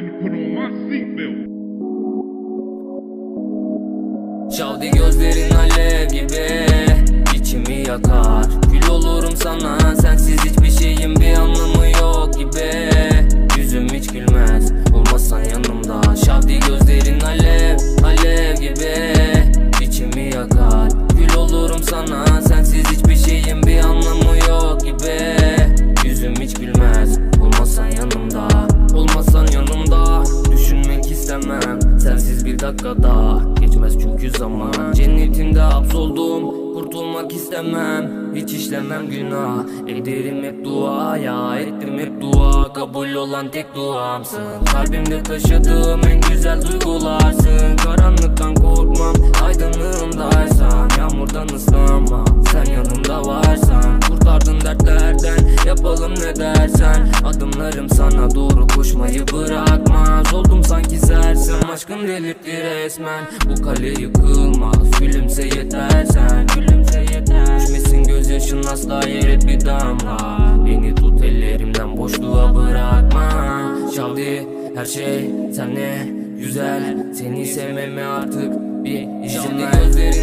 put on my seatbelt. Şavdi gözlerin alev gibi dakikada geçmez çünkü zaman. Cennetinde hapsoldum kurtulmak istemem. Hiç işlemem günah. Ederim hep dua ya Ettim hep dua. Kabul olan tek duamsın. Kalbimde taşıdığım en güzel duygularsın. Karanlıktan korkmam aydınlığımdaysan. Yağmurdan ıslanmam sen yanımda varsan. Kurtardın dertlerden yapalım ne dersen. Adımlarım sana doğru koşmayı bırakmaz. Oldum sanki aşkın delirtti resmen. Bu kale yıkılmaz. Gülümse yeter sen Gülümse yeter. Düşmesin gözyaşın asla yere bir damla. Beni tut ellerimden boşluğa bırakma. Şavdi her şey senle güzel. Seni sevmeme artık bir izin ver gözlerin